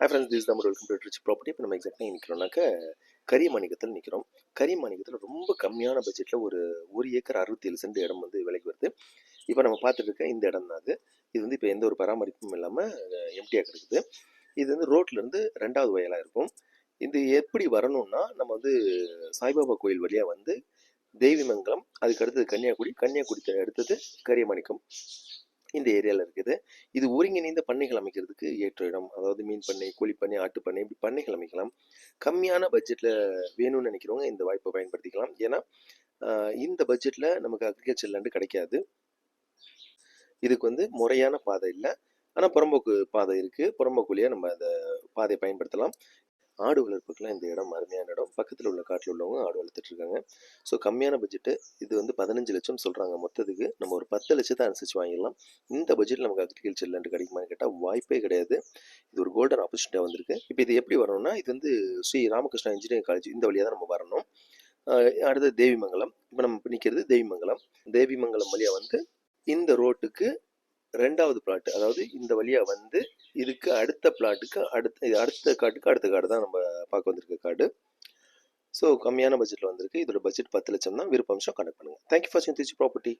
Hi friends this Tamil welcome to rich property இப்போ நம்ம எக்ஸாக்டாக நிற்கிறோம்னாக்க கரியமாணிக்கத்தில் நிற்கிறோம் கரியமாணிக்கத்தில் ரொம்ப கம்மியான பட்ஜெட்டில் ஒரு ஒரு ஏக்கர் அறுபத்தேழு சென்ட் இடம் வந்து விலைக்கு வருது. இப்போ நம்ம பார்த்துட்டு இருக்க இந்த இடம் தான் அது. இது வந்து இப்போ எந்த ஒரு பராமரிப்பும் இல்லாமல் எம்டியாக கிடக்குது. இது வந்து ரோட்லேருந்து ரெண்டாவது வயலாக இருக்கும். இது எப்படி வரணும்னா நம்ம வந்து சாய்பாபா கோயில் வழியாக வந்து தேவிமங்கலம் அதுக்கு அடுத்தது கன்னியாகுடி. கன்னியாகுடி அடுத்தது கரியமாணிக்கம். இந்த ஏரியாவில் இருக்குது. இது ஒருங்கிணைந்த பண்ணைகள் அமைக்கிறதுக்கு ஏற்ற இடம். அதாவது மீன் பண்ணை கோழி பண்ணை ஆட்டு பண்ணை இப்படி பண்ணைகள் அமைக்கலாம். கம்மியான பட்ஜெட்டில் வேணும்னு நினைக்கிறவங்க இந்த வாய்ப்பை பயன்படுத்திக்கலாம். ஏன்னா ஆஹ், இந்த பட்ஜெட்டில் நமக்கு அக்ரிகல்ச்சர் லேண்டு கிடைக்காது. இதுக்கு வந்து முறையான பாதை இல்லை. ஆனால் புறம்போக்கு பாதை இருக்குது புறம்போக்குலேயே நம்ம அந்த பாதையை பயன்படுத்தலாம். ஆடு வளர்ப்புக்கெல்லாம் இந்த இடம் அருமையான இடம். பக்கத்தில் உள்ள காட்டில் உள்ளவங்க ஆடு வளர்த்துட்டு இருக்காங்க. ஸோ கம்மியான பட்ஜெட்டு இது வந்து பதினஞ்சு லட்சம் சொல்கிறாங்க மொத்தத்துக்கு. நம்ம ஒரு பத்து லட்சத்தை அனுசரிச்சு வாங்கிடலாம். இந்த பட்ஜெட் நமக்கு அக்ரிகல்ச்சர் லேண்டு கிடைக்குமான்னு கேட்டால் வாய்ப்பே கிடையாது. இது ஒரு கோல்டன் ஆப்பர்ச்சுனிட்டியாக வந்திருக்கு. இப்போ இது எப்படி வரணும்னா இது வந்து ஸ்ரீ ராமகிருஷ்ணா இன்ஜினியரிங் காலேஜ் இந்த வழியாக தான் நம்ம வரணும். அடுத்தது தேவிமங்கலம். இப்போ நம்ம நிற்கிறது தேவிமங்கலம். தேவிமங்கலம் வழியாக வந்து இந்த ரோட்டுக்கு ரெண்டாவது பிளாட் அதாவது இந்த வழியாக வந்து இதுக்கு அடுத்த பிளாட்டுக்கு அடுத்த அடுத்த காட்டுக்கு அடுத்த காடு தான் நம்ம பார்க்க வந்திருக்க காடு. ஸோ கம்மியான பட்ஜெட்டில் வந்திருக்கு. இதோட பட்ஜெட் பத்து லட்சம் தான் விருப்பம்சம் கனெக்ட் பண்ணுங்கள் thank you for Trichy property